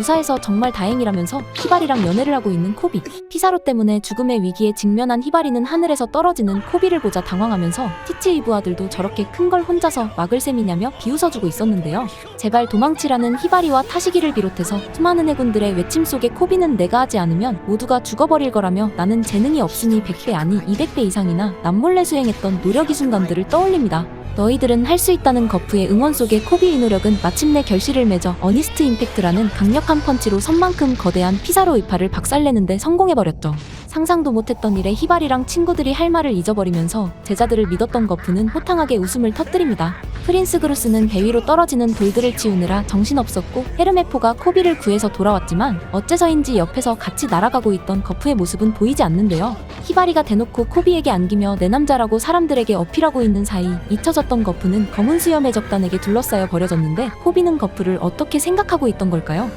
무사해서 정말 다행이라면서 히바리랑 연애를 하고 있는 코비. 피사로 때문에 죽음의 위기에 직면한 히바리는 하늘에서 떨어지는 코비를 보자 당황하면서 티치 이브 아들도 저렇게 큰 걸 혼자서 막을 셈이냐며 비웃어주고 있었는데요. 제발 도망치라는 히바리와 타시기를 비롯해서 수많은 해군들의 외침 속에 코비는 내가 하지 않으면 모두가 죽어버릴 거라며 나는 재능이 없으니 100배 아니 200배 이상이나 남몰래 수행했던 노력의 순간들을 떠올립니다. 너희들은 할 수 있다는 거프의 응원 속에 코비의 노력은 마침내 결실을 맺어 어니스트 임팩트라는 강력한 펀치로 선만큼 거대한 피사로 의파를 박살내는데 성공해버렸죠. 상상도 못했던 일에 히바리랑 친구들이 할 말을 잊어버리면서 제자들을 믿었던 거프는 호탕하게 웃음을 터뜨립니다. 프린스 그루스는 배 위로 떨어지는 돌들을 치우느라 정신없었고 헤르메포가 코비를 구해서 돌아왔지만 어째서인지 옆에서 같이 날아가고 있던 거프의 모습은 보이지 않는데요. 히바리가 대놓고 코비에게 안기며 내 남자라고 사람들에게 어필하고 있는 사이 잊혀졌던 거프는 검은 수염의 적단에게 둘러싸여 버려졌는데 코비는 거프를 어떻게 생각하고 있던 걸까요?